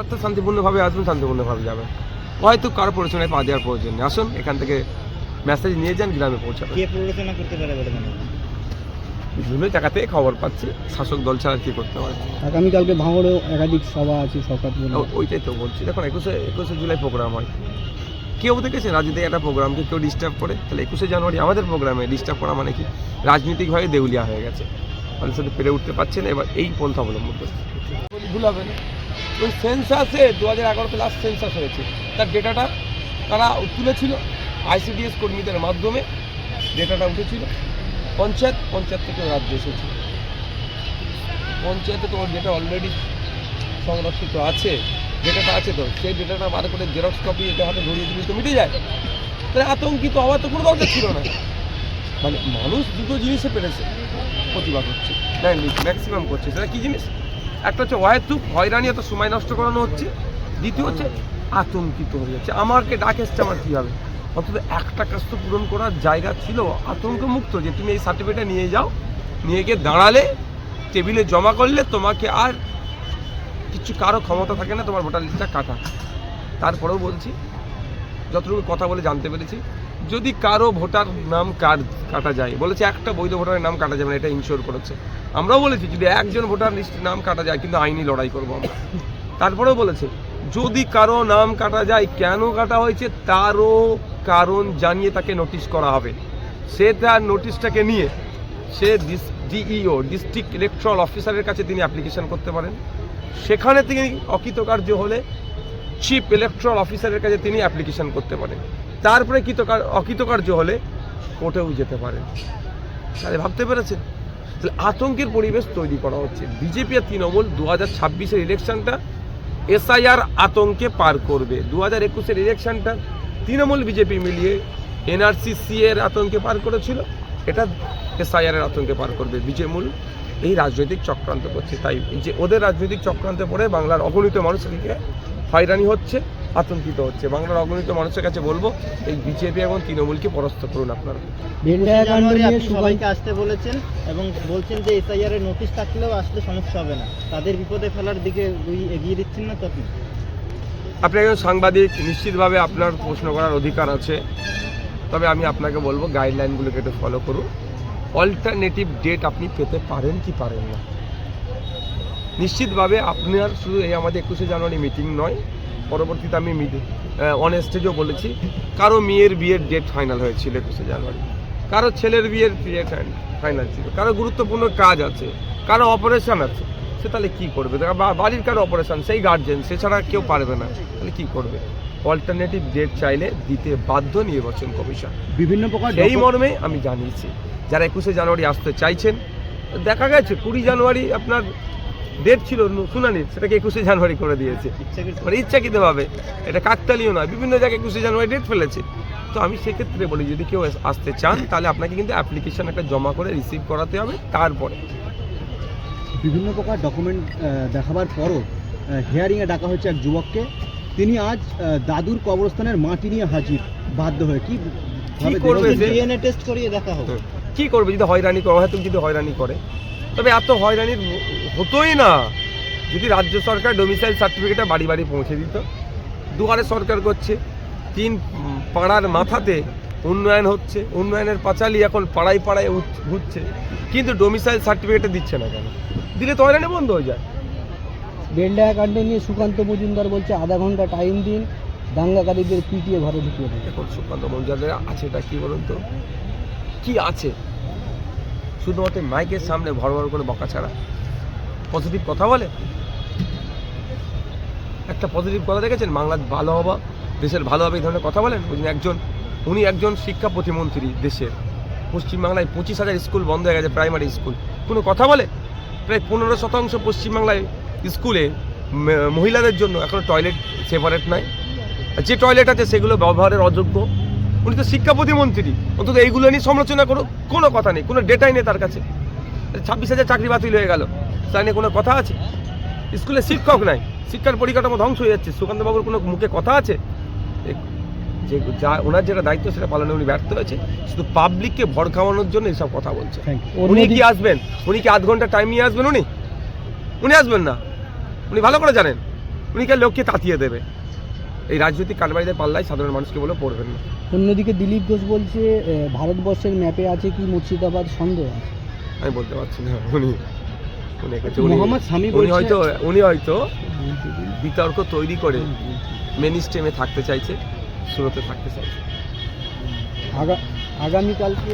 অর্থাৎ শান্তিপূর্ণভাবে আসবেন শান্তিপূর্ণভাবে যাবেন। হয়তো কারও পরিচালনায় পা দেওয়ার প্রয়োজন নেই। আসুন এখান থেকে মেসেজ নিয়ে যান গ্রামে পৌঁছাবেন। কে প্ররোচনা করতে পারে বলে মনে হয়? বিভিন্ন জায়গা থেকে খবর পাচ্ছি শাসক দল ছাড়া কি করতে পারে আগামীকালকে ভাঙড়েও একাধিক সভা আছে সরকার ওইটাই তো বলছি। দেখুন একুশে একুশে জুলাই প্রোগ্রাম হয়। কেউ দেখেছে রাজনীতি একটা প্রোগ্রামকে কেউ ডিস্টার্ব করে? তাহলে একুশে জানুয়ারি আমাদের প্রোগ্রামে ডিস্টার্ব করা মানে কি? রাজনীতিকভাবে দেউলিয়া হয়ে গেছে। মানুষের সাথে পেরে উঠতে পারছে না এবার এই পন্থা অবলম্বন করছে। ভুল হবে না। ওই সেন্সাসে দু হাজার এগারোতে লাস্ট সেন্সাস হয়েছে। তার ডেটাটা তারা তুলেছিল আইসিডিএস কর্মীদের মাধ্যমে। ডেটাটা উঠেছিল। পঞ্চায়েত পঞ্চায়েত থেকে রাজ্য এসেছে। পঞ্চায়েতে তো ওর ডেটা অলরেডি সংরক্ষিত আছে। ডেটাটা আছে তো। সেই ডেটাটা বার করে জেরক্স কপি এটা হাতে ধরিয়ে দিলে তো মিটে যায়। তাহলে আতঙ্কিত হওয়ার তো কোনো দরকার ছিল না। মানে মানুষ দুটো জিনিসে পেরেছে। প্রতিবাদ হচ্ছে। ম্যাক্সিমাম করছে। সেটা কী জিনিস? একটা হচ্ছে অহেতুক হয়রানি এত সময় নষ্ট করানো হচ্ছে। দ্বিতীয় হচ্ছে আতঙ্কিত হয়ে যাচ্ছে। আমাকে ডাক এসছে, আমার কী হবে? অন্তত একটা কাজ তো পূরণ করার জায়গা ছিল আতঙ্ক মুক্ত যে তুমি এই সার্টিফিকেটটা নিয়ে যাও, নিয়ে গিয়ে দাঁড়ালে, টেবিলে জমা করলে তোমাকে আর কিছু কারও ক্ষমতা থাকে না, তোমার ভোটার লিস্টটা কাটা। তারপরেও বলছি, যতটুকু কথা বলে জানতে পেরেছি যদি কারও ভোটার নাম কাট কাটা যায়, বলেছে একটা বৈধ ভোটারের নাম কাটা যাবে না, এটা ইনশোর করেছে। আমরাও বলেছি, যদি একজন ভোটার লিস্টের নাম কাটা যায়, কিন্তু আইনি লড়াই করব আমরা। তারপরেও বলেছে, যদি কারও নাম কাটা যায়, কেন কাটা হয়েছে, তারও কারণ জানিয়ে তাকে নোটিশ করা হবে। সে তার নোটিশটাকে নিয়ে, সে ডিইও ডিস্ট্রিক্ট ইলেকট্রাল অফিসারের কাছে তিনি অ্যাপ্লিকেশন করতে পারেন। সেখানে তিনি অকৃতকার্য হলে চিফ ইলেকট্রাল অফিসারের কাছে তিনি অ্যাপ্লিকেশন করতে পারেন। তারপরে কৃতকার, অকৃতকার্য হলে কোর্টেও যেতে পারেন তাহলে ভাবতে পেরেছেন? তাহলে আতঙ্কের পরিবেশ তৈরি করা হচ্ছে। বিজেপি আর তৃণমূল দু হাজার ছাব্বিশের ইলেকশনটা এসআইআর আতঙ্কে পার করবে। দু হাজার একুশের ইলেকশনটা তৃণমূল বিজেপি মিলিয়ে এনআরসি এর আতঙ্কে পার করেছিল। এটা এসআইআর এর আতঙ্কে পার করবে বিজেমূল। এই রাজনৈতিক চক্রান্ত করছে। তাই যে ওদের রাজনৈতিক চক্রান্তে পড়ে বাংলার অগণিত মানুষকে হয়রানি হচ্ছে। আতঙ্কিত হচ্ছে। বাংলার অগণিত মানুষের কাছে বলব এই বিজেপি এবং তৃণমূলকে পরাস্ত করুন আপনারা। সবাইকে আসতে বলেছেন এবং বলছেন যে এসআইআর এর নোটিশ থাকলেও আসলে সমস্যা হবে না। তাদের বিপদে ফেলার দিকে এগিয়ে দিচ্ছেন না তো আপনি? আপনি একজন সাংবাদিক নিশ্চিতভাবে আপনার প্রশ্ন করার অধিকার আছে। তবে আমি আপনাকে বলব গাইডলাইনগুলোকে একটু ফলো করুন। অল্টারনেটিভ ডেট আপনি পেতে পারেন কি পারেন না? নিশ্চিতভাবে আপনার শুধু এই আমাদের একুশে জানুয়ারি মিটিং নয় পরবর্তীতে আমি অন স্টেজও বলেছি। কারও মেয়ের বিয়ের ডেট ফাইনাল হয়েছিল একুশে জানুয়ারি। কারও ছেলের বিয়ের ডেট ফাইনাল ছিল। কারও গুরুত্বপূর্ণ কাজ আছে। কারও অপারেশন আছে। সে তাহলে কী করবে? বা- বাড়ির কারও অপারেশন সেই গার্জেন সে ছাড়া কেউ পারবে না। তাহলে কী করবে? অল্টারনেটিভ ডেট চাইলে দিতে বাধ্য নির্বাচন কমিশন। বিভিন্ন প্রকার এই মর্মে আমি জানিয়েছি যারা একুশে জানুয়ারি আসতে চাইছেন দেখা গেছে কুড়ি জানুয়ারি আপনার ডেট ছিল নু- শুনানির সেটাকে একুশে জানুয়ারি করে দিয়েছে। মানে ইচ্ছাকৃতভাবে। এটা কাকতালীয় নয় বিভিন্ন জায়গায় একুশে জানুয়ারি ডেট ফেলেছে। তো আমি সেক্ষেত্রে বলি যদি কেউ আসতে চান তাহলে আপনাকে কিন্তু অ্যাপ্লিকেশন একটা জমা করে রিসিভ করাতে হবে তারপরে। বিভিন্ন প্রকার ডকুমেন্ট দেখাবার পরও হিয়ারিংয়ে ডাকা হয়েছে এক যুবককে। তিনি আজ দাদুর কবরস্থানের মাটি নিয়ে হাজির বাধ্য হয়ে। কি করবে ডিএনএ টেস্ট করিয়ে দেখা হোক। কি করবে? যদি হয়রানি করে হয়তো যদি হয়রানি করে। তবে এত হয়রানির হতোই না। যদি রাজ্য সরকার ডোমিসাইল সার্টিফিকেটটা বাড়ি বাড়ি পৌঁছে দিত দুয়ারে সরকার করছে তিন পাড়ার মাথাতে উন্নয়ন হচ্ছে উন্নয়নের পাঁচালি এখন পাড়ায় পাড়ায় ঘুরছে কিন্তু ডোমিসাইল সার্টিফিকেটটা দিচ্ছে না কেন? দিলে তো হয়রানি বন্ধ হয়ে যায়। বেলডায়া কাণ্ড নিয়ে সুকান্ত মজুমদার বলছে আধা ঘণ্টা টাইম দিন দাঙ্গাকারীদের পিটিয়ে ঘরে ঢুকিয়ে দেবে। এখন সুকান্ত মৌজাদের আছেটা কি বলুন তো? কি আছে? শুধুমাত্র মাইকের সামনে ভর ভর করে বকা ছাড়া। পজিটিভ কথা বলে? একটা পজিটিভ কথা দেখেছেন? বাংলার ভালো হবা দেশের ভালো হবে এই ধরনের কথা বলেন? উনি একজন উনি একজন শিক্ষা প্রতিমন্ত্রী দেশের। পশ্চিমবাংলায় পঁচিশ হাজার স্কুল বন্ধ হয়ে গেছে প্রাইমারি স্কুল। কোনো কথা বলে? প্রায় পনেরো শতাংশ পশ্চিমবাংলায় স্কুলে মহিলাদের জন্য এখনও টয়লেট সেপারেট নাই। যে টয়লেট আছে, সেগুলো ব্যবহারের অযোগ্য। উনি তো শিক্ষা প্রতিমন্ত্রী। অন্তত এইগুলো নিয়ে সমালোচনা করো কোনো কথা নেই কোনো ডেটাই নেই তার কাছে। ছাব্বিশ হাজার চাকরি বাতিল হয়ে গেল। তাই নিয়ে কোনো কথা আছে? স্কুলে শিক্ষক নাই শিক্ষার পরিকাঠামো ধ্বংস হয়ে যাচ্ছে। সুকান্তবাবুর কোনো মুখে কথা আছে? যে যা ওনার যেটা দায়িত্ব সেটা পালনে উনি ব্যর্থ হয়েছে। শুধু পাবলিককে ভড়কাওয়ানোর জন্য এইসব কথা বলছে। উনি কি আসবেন? উনি কি আধ ঘণ্টা টাইম নিয়ে আসবেন উনি? উনি আসবেন না। উনি ভালো করে জানেন। উনি কে লোককে তাতিয়ে দেবে। এই রাজনৈতিক কারবারিদের পাল্লায় সাধারণ মানুষকে বলে পড়বেন না। অন্যদিকে দিলীপ ঘোষ বলছে ভারতবর্ষের ম্যাপে আছে কি মুর্শিদাবাদ সন্দেহ আছে? আমি বলতে পারছি না উনি উনি উনি- মোহাম্মদ শামী উনি হয়তো উনি হয়তো বিতর্ক তৈরি করে মেন স্ট্রিমে থাকতে চাইছে শুরুতে থাকতে চাইছে। আগা- আগামীকালকে